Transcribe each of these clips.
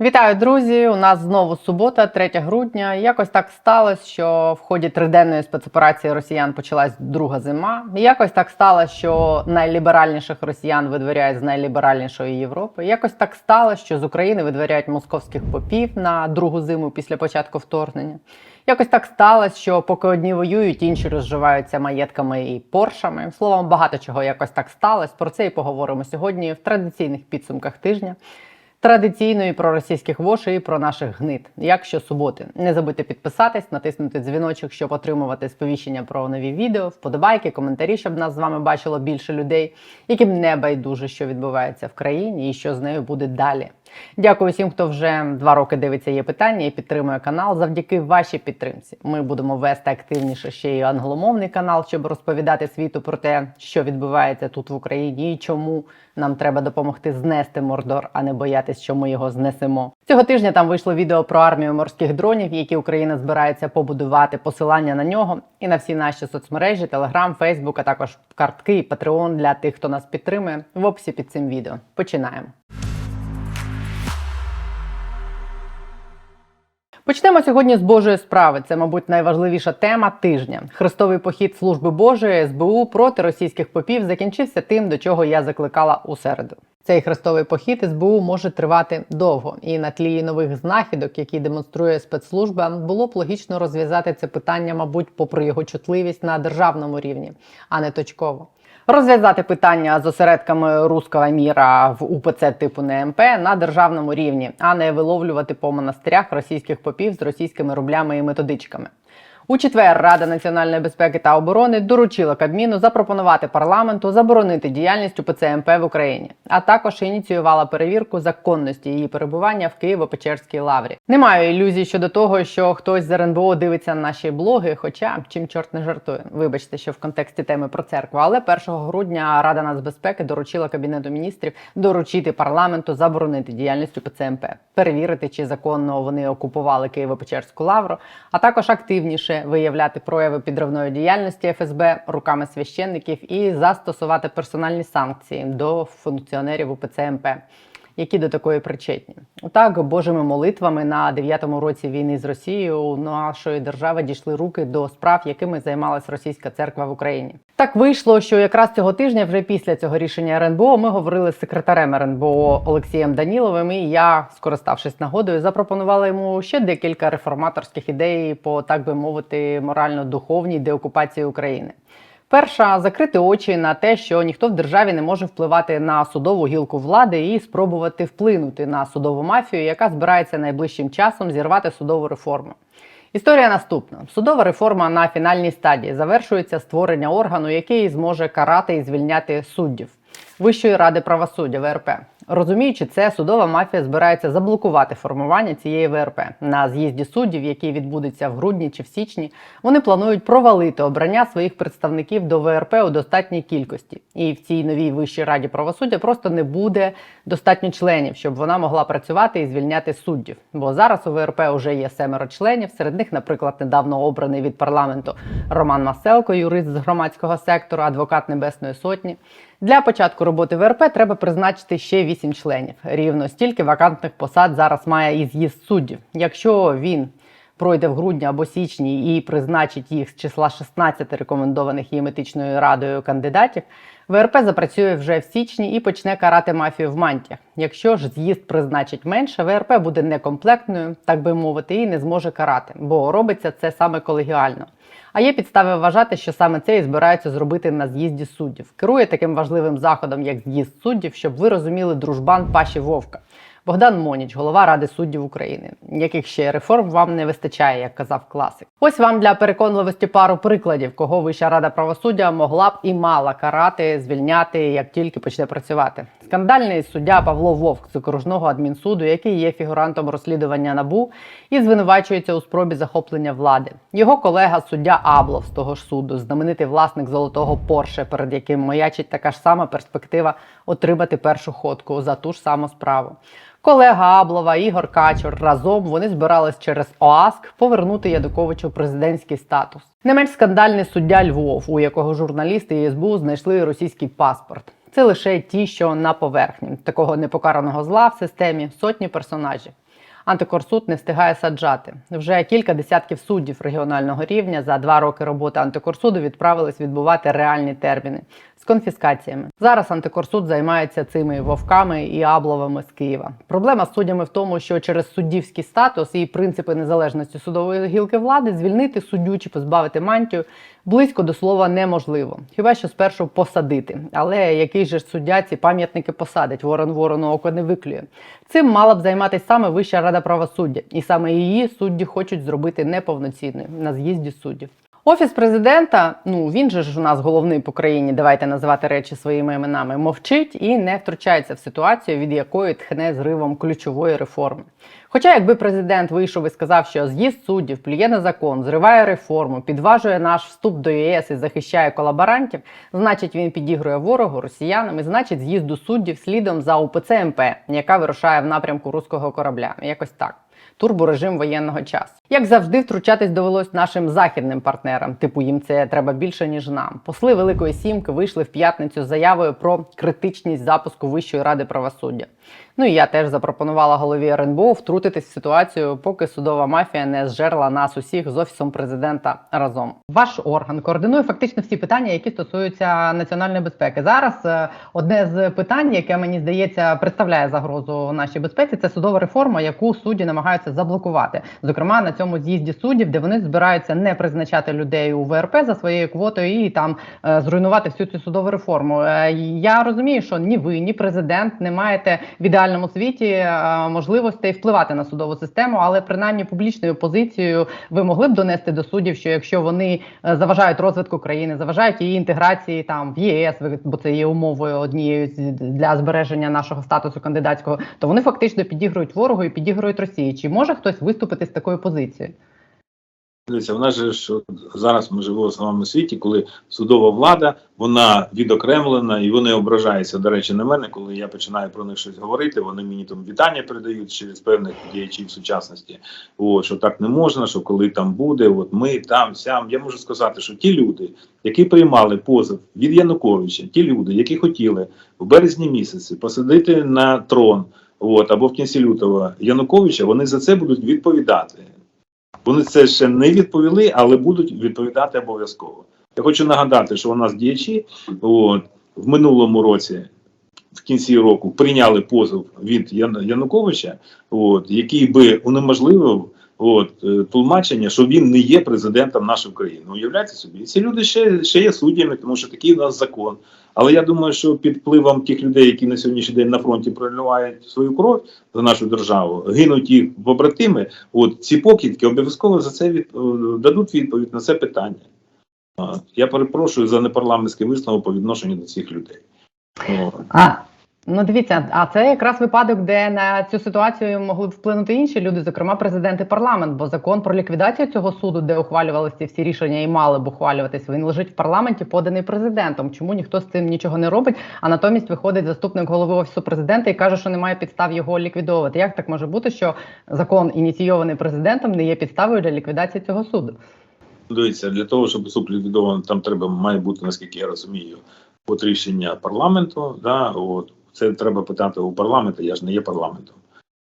Вітаю, друзі! У нас знову субота, 3 грудня. Якось так сталося, що в ході триденної спецоперації росіян почалась друга зима. Якось так сталося, що найліберальніших росіян видворяють з найліберальнішої Європи. Якось так сталося, що з України видворяють московських попів на другу зиму після початку вторгнення. Якось так сталося, що поки одні воюють, інші розживаються маєтками і поршами. Словом, багато чого якось так сталося. Про це і поговоримо сьогодні в традиційних підсумках тижня. Традиційно проросійських про російських вош, і про наших гнид. Як щосуботи. Не забудьте підписатись, натиснути дзвіночок, щоб отримувати сповіщення про нові відео, вподобайки, коментарі, щоб нас з вами бачило більше людей, яким не байдуже, що відбувається в країні і що з нею буде далі. Дякую всім, хто вже два роки дивиться є питання і підтримує канал. Завдяки вашій підтримці. Ми будемо вести активніше ще й англомовний канал, щоб розповідати світу про те, що відбувається тут в Україні і чому нам треба допомогти знести Мордор, а не боятись, що ми його знесемо. Цього тижня там вийшло відео про армію морських дронів, які Україна збирається побудувати. Посилання на нього і на всі наші соцмережі, Телеграм, Фейсбук, а також картки і Патреон для тих, хто нас підтримує. В описі під цим відео. Починаємо. Почнемо сьогодні з Божої справи. Це, мабуть, найважливіша тема тижня. Хрестовий похід служби Божої СБУ проти російських попів закінчився тим, до чого я закликала у середу. Цей хрестовий похід СБУ може тривати довго, і на тлі нових знахідок, які демонструє спецслужба, було б логічно розв'язати це питання, мабуть, попри його чутливість на державному рівні, а не точково. Розв'язати питання з осередками руського міра в УПЦ типу НМП на державному рівні, а не виловлювати по монастирях російських попів з російськими рублями і методичками. У четвер Рада національної безпеки та оборони доручила Кабміну запропонувати парламенту заборонити діяльність УПЦ МП в Україні, а також ініціювала перевірку законності її перебування в Києво-Печерській лаврі. Не маю ілюзій щодо того, що хтось з РНБО дивиться на наші блоги, хоча чим чорт не жартує. Вибачте, що в контексті теми про церкву. Але 1 грудня Рада нацбезпеки доручила кабінету міністрів доручити парламенту заборонити діяльність УПЦ МП, перевірити, чи законно вони окупували Києво-Печерську лавру, а також активніше виявляти прояви підривної діяльності ФСБ руками священників і застосувати персональні санкції до функціонерів УПЦ МП, які до такої причетні. Так, Божими молитвами на дев'ятому році війни з Росією у нашої держави дійшли руки до справ, якими займалась російська церква в Україні. Так вийшло, що якраз цього тижня, вже після цього рішення РНБО, ми говорили з секретарем РНБО Олексієм Даніловим. І я, скориставшись нагодою, запропонувала йому ще декілька реформаторських ідей по так би мовити морально-духовній деокупації України. Перша закрити очі на те, що ніхто в державі не може впливати на судову гілку влади і спробувати вплинути на судову мафію, яка збирається найближчим часом зірвати судову реформу. Історія наступна: судова реформа на фінальній стадії. Завершується створення органу, який зможе карати і звільняти суддів Вищої ради правосуддя ВРП. Розуміючи це, судова мафія збирається заблокувати формування цієї ВРП на з'їзді суддів, який відбудеться в грудні чи в січні. Вони планують провалити обрання своїх представників до ВРП у достатній кількості. І в цій новій вищій раді правосуддя просто не буде достатньо членів, щоб вона могла працювати і звільняти суддів. Бо зараз у ВРП вже є семеро членів. Серед них, наприклад, недавно обраний від парламенту Роман Маселко, юрист з громадського сектору, адвокат Небесної Сотні. Для початку роботи ВРП треба призначити ще 8 членів. Рівно стільки вакантних посад зараз має і з'їзд суддів. Якщо він пройде в грудні або січні і призначить їх з числа 16 рекомендованих їм етичною радою кандидатів, ВРП запрацює вже в січні і почне карати мафію в мантіях. Якщо ж з'їзд призначить менше, ВРП буде некомплектною, так би мовити, і не зможе карати, бо робиться це саме колегіально. А є підстави вважати, що саме це і збираються зробити на з'їзді суддів. Керує таким важливим заходом, як з'їзд суддів, щоб ви розуміли дружбан Паші Вовка. Богдан Моніч, голова Ради суддів України, яких ще реформ вам не вистачає, як казав класик. Ось вам для переконливості пару прикладів, кого Вища рада правосуддя могла б і мала карати, звільняти, як тільки почне працювати. Скандальний суддя Павло Вовк з окружного адмінсуду, який є фігурантом розслідування набу і звинувачується у спробі захоплення влади. Його колега суддя Аблов з того ж суду, знаменитий власник золотого Порше, перед яким маячить така ж сама перспектива отримати першу ходку за ту ж саму справу. Колега Аблова, Ігор Качур разом вони збирались через ОАСК повернути Ядуковичу президентський статус. Не менш скандальний суддя Львов, у якого журналісти і СБУ знайшли російський паспорт. Це лише ті, що на поверхні такого непокараного зла в системі сотні персонажів. Антикорсуд не встигає саджати. Вже кілька десятків суддів регіонального рівня за два роки роботи антикорсуду відправились відбувати реальні терміни конфіскаціями. Зараз антикорсуд займається цими вовками і абловами з Києва. Проблема з суддями в тому, що через суддівський статус і принципи незалежності судової гілки влади звільнити суддю чи позбавити мантію близько до слова неможливо. Хіба що спершу посадити. Але який же суддя ці пам'ятники посадить? Ворон ворону око не виклює. Цим мала б займатися саме Вища рада правосуддя, і саме її судді хочуть зробити неповноцінною на з'їзді суддів. Офіс президента, ну він же ж у нас головний по країні, давайте називати речі своїми іменами, мовчить і не втручається в ситуацію, від якої тхне зривом ключової реформи. Хоча, якби президент вийшов і сказав, що з'їзд суддів плює на закон, зриває реформу, підважує наш вступ до ЄС і захищає колаборантів, значить він підігрує ворогу, росіянам, і значить з'їзду суддів слідом за УПЦ МП, яка вирушає в напрямку руського корабля. Якось так турборежим воєнного часу. Як завжди, втручатись довелось нашим західним партнерам. Типу їм це треба більше ніж нам. Посли Великої Сімки вийшли в п'ятницю з заявою про критичність запуску Вищої ради правосуддя. Ну і я теж запропонувала голові РНБО втрутитись в ситуацію, поки судова мафія не зжерла нас усіх з офісом президента разом. Ваш орган координує фактично всі питання, які стосуються національної безпеки. Зараз е, одне з питань, яке мені здається представляє загрозу нашій безпеці, це судова реформа, яку судді намагаються заблокувати. Зокрема, на цьому з'їзді суддів, де вони збираються не призначати людей у ВРП за своєю квотою і там е, зруйнувати всю цю судову реформу. Е, Я розумію, що ні ви, ні президент не маєте в ідеальному світі е, можливостей впливати на судову систему, але принаймні публічною позицією ви могли б донести до суддів, що якщо вони е, заважають розвитку країни, заважають її інтеграції там в ЄС, бо це є умовою однією для збереження нашого статусу кандидатського, то вони фактично підігрують ворогу і підігрують Росії. Чи може хтось виступити з такою позицією? Дивіться, в нас же ж от зараз ми живемо в самому світі, коли судова влада вона відокремлена і вони ображаються. До речі, на мене, коли я починаю про них щось говорити. Вони мені там вітання передають через певних діячів сучасності. От що так не можна, що коли там буде, от ми там, сям. Я можу сказати, що ті люди, які приймали позов від Януковича, ті люди, які хотіли в березні місяці посадити на трон, от або в кінці лютого Януковича, вони за це будуть відповідати. Вони це ще не відповіли, але будуть відповідати обов'язково. Я хочу нагадати, що у нас діячі от, в минулому році, в кінці року, прийняли позов від Ян- Януковича, от, який би унеможливив от, е, тлумачення, що він не є президентом нашої країни. Уявляєте собі, І ці люди ще, ще є суддями, тому що такий у нас закон. Але я думаю, що під впливом тих людей, які на сьогоднішній день на фронті проливають свою кров за нашу державу, гинуть їх побратими. От ці покидьки обов'язково за це від, е, дадуть відповідь на це питання. Я перепрошую за непарламентський висновок по відношенню до цих людей. А ну дивіться, а це якраз випадок, де на цю ситуацію могли вплинути інші люди, зокрема президент і парламент. Бо закон про ліквідацію цього суду, де ухвалювалися ці всі рішення і мали б ухвалюватись, він лежить в парламенті, поданий президентом. Чому ніхто з цим нічого не робить? А натомість виходить заступник голови офісу президента і каже, що немає підстав його ліквідовувати. Як так може бути, що закон ініційований президентом не є підставою для ліквідації цього суду? Дивіться, для того, щоб суд ліквідований, там треба має бути, наскільки я розумію, от рішення парламенту. Да, от це треба питати у парламенту. Я ж не є парламентом.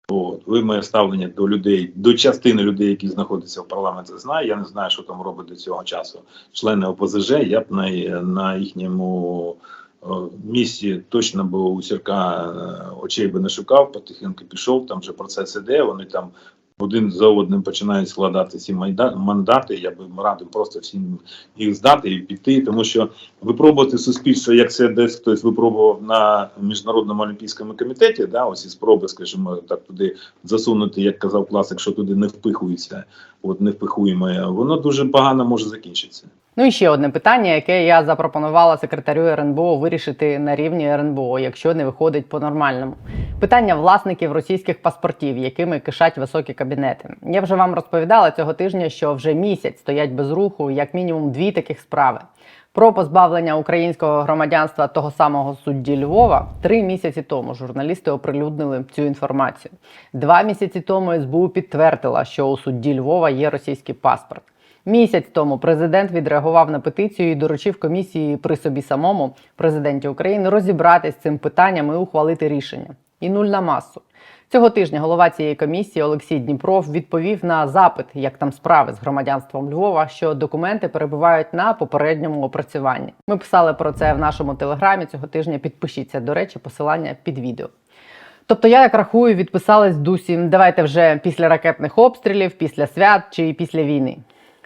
От ви моє ставлення до людей, до частини людей, які знаходяться в парламенті, знаю. Я не знаю, що там робить до цього часу члени ОПЗЖ. Я б на, на їхньому місці точно би у сірка е, очей би не шукав, потихеньку пішов. Там вже процес іде. Вони там один за одним починають складати ці мандати. Я би радив просто всім їх здати і піти, тому що випробувати суспільство, як це десь хтось випробував на міжнародному олімпійському комітеті, да, ось і спроби, скажімо, так туди засунути, як казав класик, що туди не впихується, от не впихуємо, воно дуже погано може закінчитися. Ну і ще одне питання, яке я запропонувала секретарю РНБО вирішити на рівні РНБО, якщо не виходить по-нормальному. Питання власників російських паспортів, якими кишать високі кабінети. Я вже вам розповідала цього тижня, що вже місяць стоять без руху, як мінімум дві таких справи. Про позбавлення українського громадянства того самого судді Львова три місяці тому журналісти оприлюднили цю інформацію. Два місяці тому СБУ підтвердила, що у судді Львова є російський паспорт. Місяць тому президент відреагував на петицію і доручив комісії при собі самому президенті України розібратись з цим питанням і ухвалити рішення. і нуль на масу. Цього тижня голова цієї комісії Олексій Дніпров відповів на запит, як там справи з громадянством Львова, що документи перебувають на попередньому опрацюванні. Ми писали про це в нашому телеграмі цього тижня. Підпишіться, до речі, посилання під відео. Тобто, я як рахую, відписалась Дусі. Давайте вже після ракетних обстрілів, після свят чи після війни.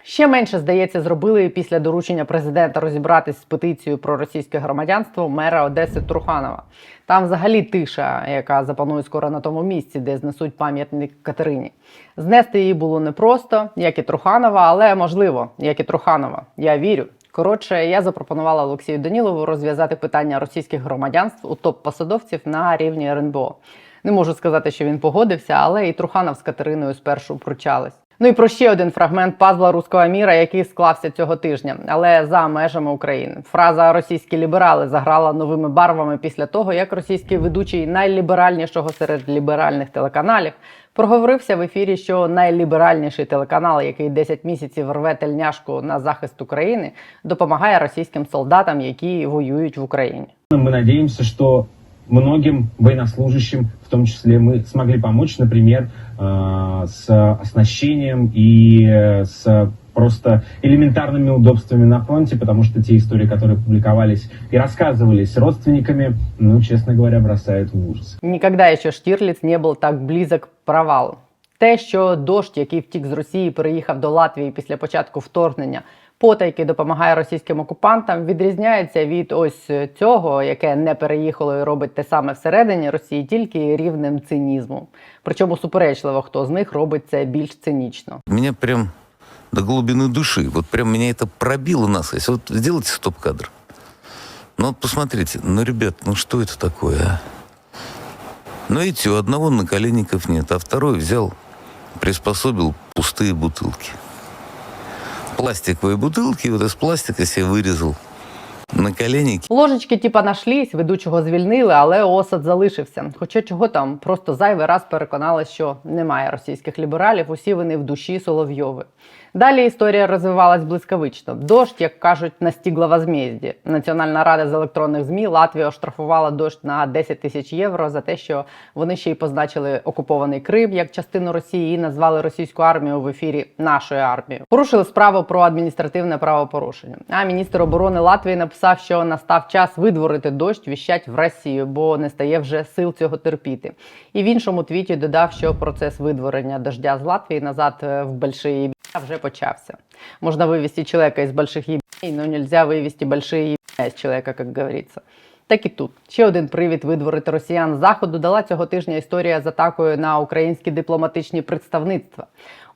Ще менше, здається, зробили після доручення президента розібратись з петицією про російське громадянство мера Одеси Труханова. Там взагалі тиша, яка запанує скоро на тому місці, де знесуть пам'ятник Катерині. Знести її було непросто, як і Труханова, але можливо, як і Труханова. Я вірю. Коротше, я запропонувала Олексію Данілову розв'язати питання російських громадянств у топ-посадовців на рівні РНБО. Не можу сказати, що він погодився, але і Труханов з Катериною спершу пручались. Ну і про ще один фрагмент пазла руського міра, який склався цього тижня, але за межами України. Фраза російські ліберали заграла новими барвами після того, як російський ведучий найліберальнішого серед ліберальних телеканалів проговорився в ефірі, що найліберальніший телеканал, який 10 місяців рве тельняшку на захист України, допомагає російським солдатам, які воюють в Україні. Мы надеемся, что многим военнослужащим, в том числе мы смогли помочь, например, э, с оснащением и э, с просто элементарными удобствами на фронте, потому что те истории, которые публиковались и рассказывались родственниками, ну, честно говоря, бросают в ужас. Ніколи ще Штірліц не був так близок к провалу. Те, що дощ, який втік з Росії, переїхав до Латвії після початку вторгнення, потайки допомагає російським окупантам, відрізняється від ось цього, яке не переїхало і робить те саме всередині Росії, тільки рівнем цинізму. Причому суперечливо, хто з них робить це більш цинічно. Меня прям до глубины души, вот прям меня это пробило нас. Вот сделайте стоп-кадр. Ну вот посмотрите, ну, ребят, ну что это такое, а? Ну, видите, у одного наколенников нет, а второй взял, приспособил пустые бутылки. Пластиковые бутылки, вот из пластика себе вырезал наколенники. Ложечки, типа, нашлись, ведучого звільнили, але осад залишився. Хоча чого там, просто зайвий раз переконалась, що немає російських лібералів, усі вони в душі Соловйови. Далі історія розвивалась блискавично. Дощ, як кажуть, настігла возмездя. Національна рада з електронних змі Латвія оштрафувала дощ на 10 тисяч євро за те, що вони ще й позначили окупований Крим як частину Росії і назвали російську армію в ефірі нашою армією. Порушили справу про адміністративне правопорушення. А міністр оборони Латвії написав, що настав час видворити дощ, віщать в Росію, бо не стає вже сил цього терпіти. І в іншому твіті додав, що процес видворення дождя з Латвії назад е, в большие ебля вже почався. Можна вивести чоловіка із больших ебей, но нельзя вивести большие ебля з чоловіка, як говориться. Так і тут ще один привід видворити росіян з заходу дала цього тижня історія з атакою на українські дипломатичні представництва.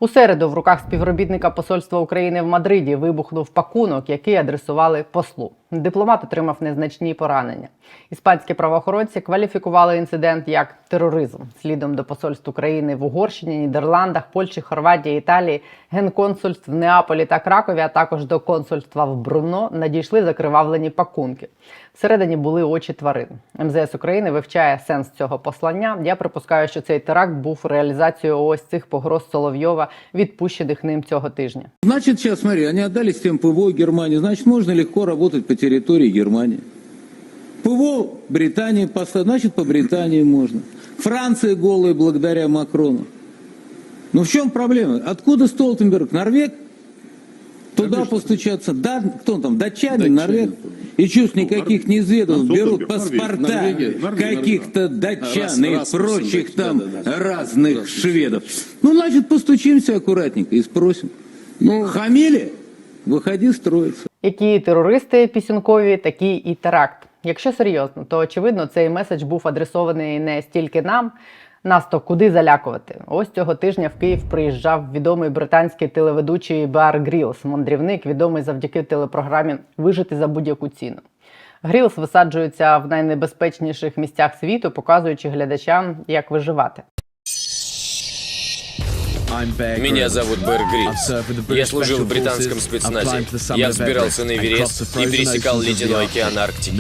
У середу в руках співробітника посольства України в Мадриді вибухнув пакунок, який адресували послу. Дипломат отримав незначні поранення. Іспанські правоохоронці кваліфікували інцидент як тероризм. Слідом до посольств України в Угорщині, Нідерландах, Польщі, Хорватії, Італії, генконсульств в Неаполі та Кракові, а також до консульства в Бруно надійшли закривавлені пакунки. Всередині були очі тварин. МЗС України вивчає сенс цього послання. Я припускаю, що цей теракт був реалізацією ось цих погроз Соловйова, відпущених ним цього тижня. Значит, сейчас смотри, они отдали систему ПВО Германии, значит, можно легко по территории Германии. ПВО Британии поставить, значит, по Британии можно. Франция голая благодаря Макрону. Но в чем проблема? Откуда Столтенберг? Норвег? Туда постучаться. Да, кто он там? Датчанин, Норвег? И чувств никаких не изведал. Ну, Берут паспорта каких-то датчан Раз- и раз прочих да, там да, да. разных Да. шведов. Ну, значит, постучимся аккуратненько и спросим. Ну, Хамили? Выходи строиться. Які терористи пісюнкові, такі і теракт. Якщо серйозно, то очевидно цей меседж був адресований не стільки нам. Нас то куди залякувати? Ось цього тижня в Київ приїжджав відомий британський телеведучий Бар Грілс, мандрівник, відомий завдяки телепрограмі Вижити за будь-яку ціну. Грілс висаджується в найнебезпечніших місцях світу, показуючи глядачам, як виживати. Меня зовут Бэр Гриллс. Я служил в британском спецназе. Я взбирался на Эверест и пересекал ледяной океан Арктики.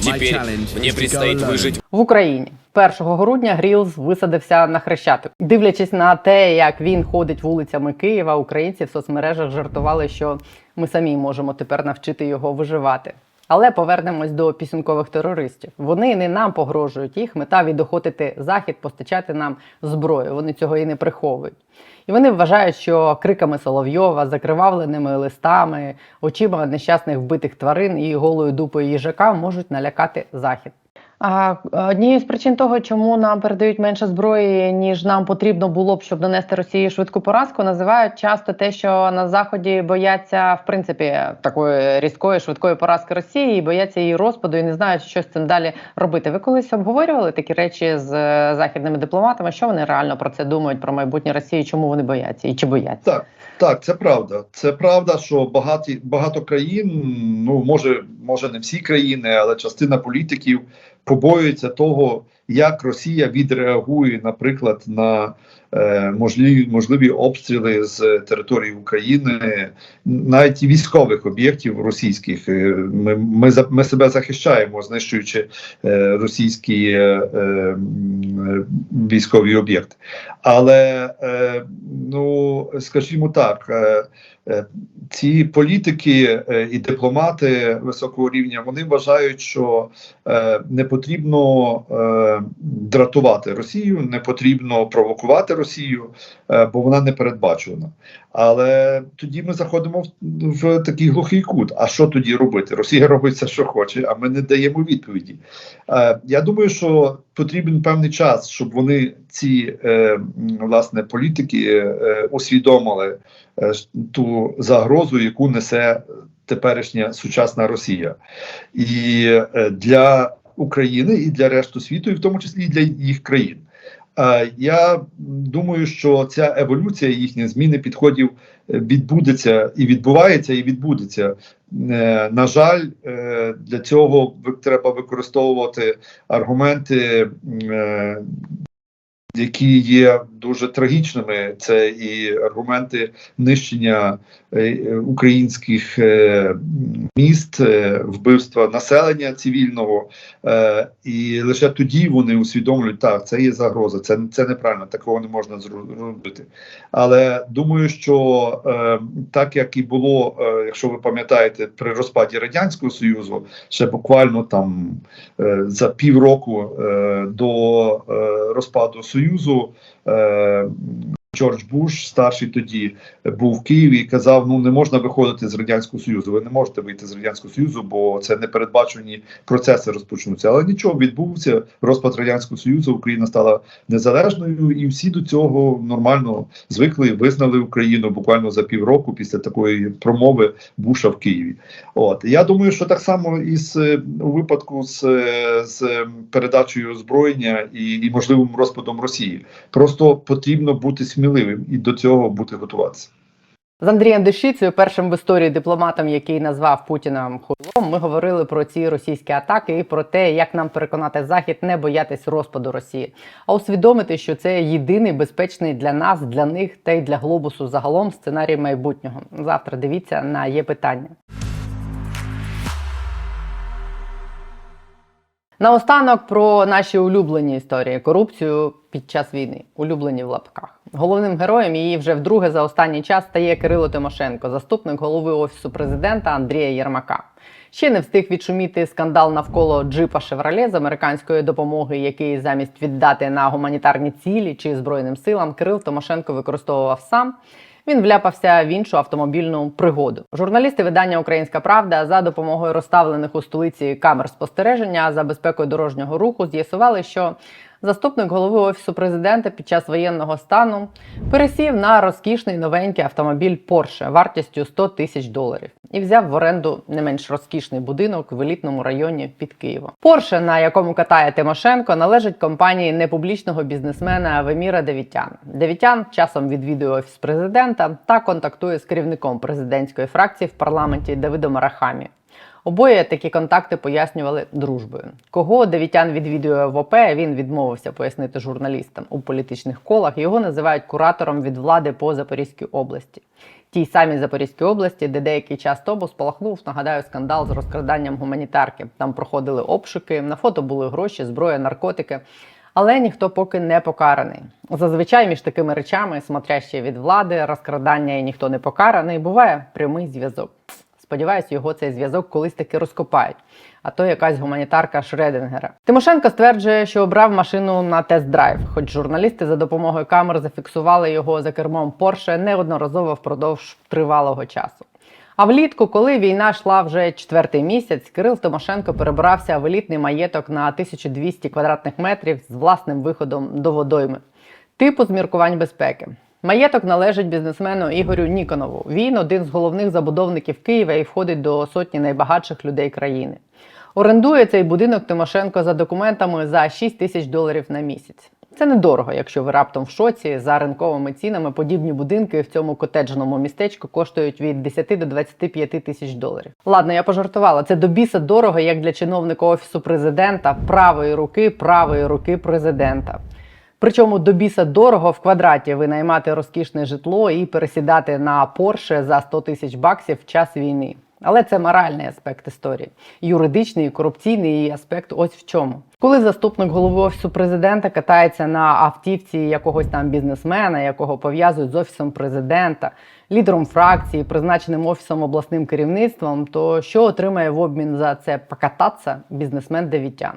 Теперь мне предстоит выжить В Україні 1 грудня Грілс висадився на хрещатик. Дивлячись на те, як він ходить вулицями Києва, українці в соцмережах жартували, що ми самі можемо тепер навчити його виживати. Але повернемось до пісюнкових терористів. Вони не нам погрожують, їх мета відохотити захід, постачати нам зброю. Вони цього і не приховують. І вони вважають, що криками Соловйова, закривавленими листами, очима нещасних вбитих тварин і голою дупою їжака можуть налякати захід. А однією з причин того, чому нам передають менше зброї, ніж нам потрібно було б, щоб донести Росії швидку поразку, називають часто те, що на заході бояться в принципі такої різкої швидкої поразки Росії, і бояться її розпаду і не знають, що з цим далі робити. Ви колись обговорювали такі речі з е, західними дипломатами? Що вони реально про це думають про майбутнє Росії? Чому вони бояться і чи бояться? Так, так, це правда. Це правда, що багаті багато країн, ну може, може не всі країни, але частина політиків побоюється того, як Росія відреагує, наприклад, на е, можливі, можливі обстріли з території України, навіть військових об'єктів російських. Е, Ми, ми, ми себе захищаємо, знищуючи е, російські військові об'єкти. Але ну скажімо так, ці політики е, і дипломати високого рівня вони вважають, що е, не потрібно е, дратувати Росію, не потрібно провокувати Росію, е, бо вона не передбачувана. Але тоді ми заходимо в, в такий глухий кут. А що тоді робити? Росія робить все, що хоче, а ми не даємо відповіді. Е, я думаю, що потрібен певний час, щоб вони ці е, власне політики е, усвідомили е, ту загрозу, яку несе теперішня сучасна Росія, і для України, і для решту світу, і в тому числі і для їх країн. Я думаю, що ця еволюція їхня зміни підходів відбудеться і відбувається, і відбудеться. На жаль, для цього треба використовувати аргументи, які є дуже трагічними. Це і аргументи нищення е, українських е, міст, е, вбивства населення цивільного, і лише тоді вони усвідомлюють, так, це є загроза, це, це неправильно, такого не можна зру- робити. Але думаю, що так як і було, якщо ви пам'ятаєте, при розпаді радянського союзу, ще буквально там за півроку до розпаду союзу. Е, Джордж Буш, старший тоді, був в Києві і казав: ну не можна виходити з радянського союзу. Ви не можете вийти з радянського союзу, бо це непередбачені процеси розпочнуться. Але нічого відбувся. Розпад радянського союзу. Україна стала незалежною, і всі до цього нормально звикли, визнали Україну буквально за півроку після такої промови Буша в Києві. От я думаю, що так само і з е, у випадку з, е, з е, передачею озброєння і, і можливим розпадом Росії. Просто потрібно бути сміливим і до цього бути готуватися. З Андрієм Дешицею, першим в історії дипломатом, який назвав Путіна хуйлом, ми говорили про ці російські атаки і про те, як нам переконати Захід не боятись розпаду Росії, а усвідомити, що це єдиний безпечний для нас, для них та й для глобусу загалом сценарій майбутнього. Завтра дивіться на є питання. Наостанок про наші улюблені історії корупцію під час війни, улюблені в лапках. Головним героєм її вже вдруге за останній час стає Кирило Тимошенко, заступник голови офісу президента Андрія Єрмака. Ще не встиг відшуміти скандал навколо джипа Шевроле з американської допомоги, який замість віддати на гуманітарні цілі чи збройним силам Кирил Тимошенко використовував сам. Він вляпався в іншу автомобільну пригоду. Журналісти видання Українська Правда за допомогою розставлених у столиці камер спостереження за безпекою дорожнього руху з'ясували, що заступник голови офісу президента під час воєнного стану пересів на розкішний новенький автомобіль Porsche вартістю 100 тисяч доларів і взяв в оренду не менш розкішний будинок в елітному районі під Києвом. Porsche, на якому катає Тимошенко, належить компанії непублічного бізнесмена Веміра Девітян. Девітян часом відвідує офіс президента та контактує з керівником президентської фракції в парламенті Давидом Арахамі. Обоє такі контакти пояснювали дружбою. Кого Девітян відвідує в ОП, він відмовився пояснити журналістам у політичних колах. Його називають куратором від влади по Запорізькій області. Тій самій Запорізькій області, де деякий час тому спалахнув, нагадаю, скандал з розкраданням гуманітарки. Там проходили обшуки, на фото були гроші, зброя, наркотики. Але ніхто поки не покараний. Зазвичай між такими речами, смотряще від влади, розкрадання і ніхто не покараний, буває прямий зв'язок. Сподіваюсь, його цей зв'язок колись таки розкопають. А то якась гуманітарка Шредингера. Тимошенко стверджує, що обрав машину на тест-драйв, хоч журналісти за допомогою камер зафіксували його за кермом Порше неодноразово впродовж тривалого часу. А влітку, коли війна йшла вже четвертий місяць, Кирил Тимошенко перебрався в елітний маєток на 1200 квадратних метрів з власним виходом до водойми, типу з міркувань безпеки. Маєток належить бізнесмену Ігорю Ніконову. Він один з головних забудовників Києва і входить до сотні найбагатших людей країни. Орендує цей будинок Тимошенко за документами за 6 тисяч доларів на місяць. Це недорого, якщо ви раптом в шоці. За ринковими цінами подібні будинки в цьому котеджному містечку коштують від 10 до 25 тисяч доларів. Ладно, я пожартувала. Це до біса дорого, як для чиновника офісу президента, правої руки, правої руки президента. Причому до біса дорого в квадраті винаймати розкішне житло і пересідати на Порше за 100 тисяч баксів в час війни. Але це моральний аспект історії, юридичний, корупційний аспект. Ось в чому. Коли заступник голови офісу президента катається на автівці якогось там бізнесмена, якого пов'язують з офісом президента, лідером фракції, призначеним офісом обласним керівництвом, то що отримає в обмін за це покататися бізнесмен Давітян?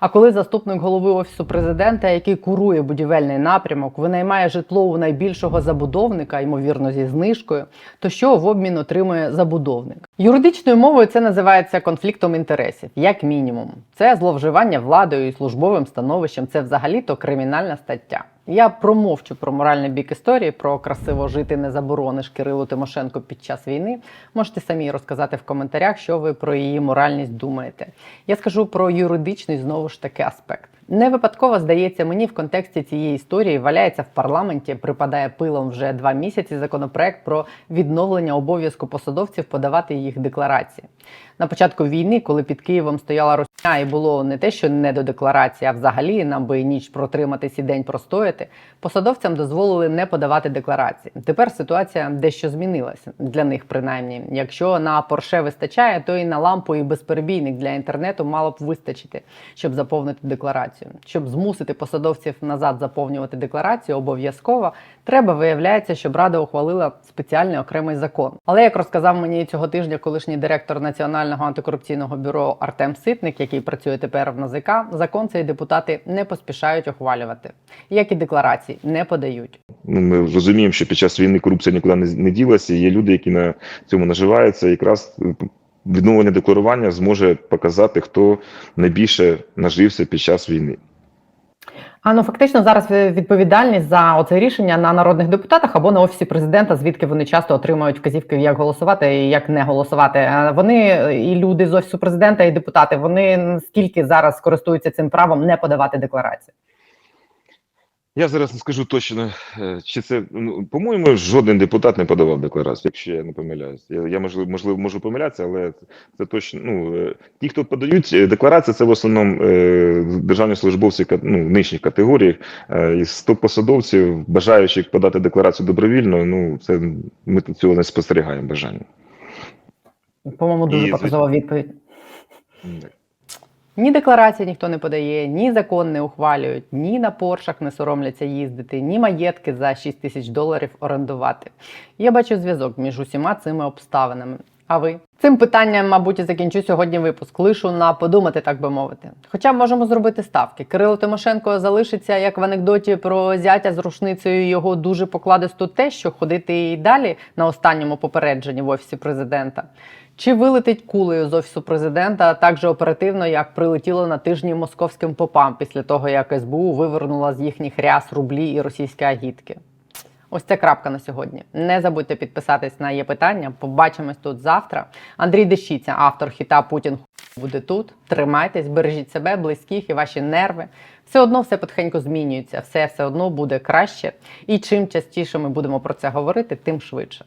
А коли заступник голови офісу президента, який курує будівельний напрямок, винаймає житло у найбільшого забудовника, ймовірно, зі знижкою, то що в обмін отримує забудовник? Юридичною мовою це називається конфліктом інтересів, як мінімум. Це зловживання владою і службовим становищем. Це взагалі-то кримінальна стаття. Я промовчу про моральний бік історії, про красиво жити не заборониш Кирилу Тимошенко під час війни. Можете самі розказати в коментарях, що ви про її моральність думаєте. Я скажу про юридичний знову ж таки аспект. Не випадково здається мені в контексті цієї історії валяється в парламенті, припадає пилом вже два місяці законопроект про відновлення обов'язку посадовців подавати їх декларації. На початку війни, коли під Києвом стояла Росія і було не те, що не до декларації, а взагалі нам би ніч протриматись і день простояти, посадовцям дозволили не подавати декларації. Тепер ситуація дещо змінилася для них, принаймні. Якщо на Порше вистачає, то і на лампу і безперебійник для інтернету мало б вистачити, щоб заповнити декларацію. Щоб змусити посадовців назад заповнювати декларацію, обов'язково треба виявляється, щоб рада ухвалила спеціальний окремий закон. Але як розказав мені цього тижня колишній директор Національного антикорупційного бюро Артем Ситник, який працює тепер в НАЗК, закон цей депутати не поспішають ухвалювати, як і декларації не подають. Ну, ми розуміємо, що під час війни корупція нікуди не, не ділася. Є люди, які на цьому наживаються. Якраз е, відновлення декларування зможе показати, хто найбільше нажився під час війни. А ну фактично зараз відповідальність за оце рішення на народних депутатах або на офісі президента, звідки вони часто отримують вказівки, як голосувати і як не голосувати. Е, Вони і люди з офісу президента, і депутати. Вони скільки зараз користуються цим правом не подавати декларації? Я зараз не скажу точно, е, чи це ну, по-моєму, жоден депутат не подавав декларацію, якщо я не помиляюсь. Я, я можливо, можливо можу помилятися, але це точно. Ну е, ті, хто подають е, декларації, це в основному е, державні службовці ну, нижніх категорій. Е, із 100 посадовців, бажаючих подати декларацію добровільно. Ну це ми цього не спостерігаємо бажання. По-моєму, дуже І, показова відповідь. Ні декларації ніхто не подає, ні закон не ухвалюють, ні на поршах не соромляться їздити, ні маєтки за 6 тисяч доларів орендувати. Я бачу зв'язок між усіма цими обставинами. А ви цим питанням, мабуть, і закінчу сьогодні випуск. Лишу на подумати, так би мовити. Хоча можемо зробити ставки. Кирило Тимошенко залишиться як в анекдоті про зятя з рушницею його дуже покладисту те, що ходити і далі на останньому попередженні в офісі президента. Чи вилетить кулею з офісу президента так же оперативно, як прилетіло на тижні московським попам після того, як СБУ вивернула з їхніх ряс рублі і російські агітки? Ось це крапка на сьогодні. Не забудьте підписатись на є питання. Побачимось тут завтра. Андрій Дещиця, автор хіта Путін буде тут. Тримайтесь, бережіть себе, близьких і ваші нерви. Все одно все потихеньку змінюється, все все одно буде краще. І чим частіше ми будемо про це говорити, тим швидше.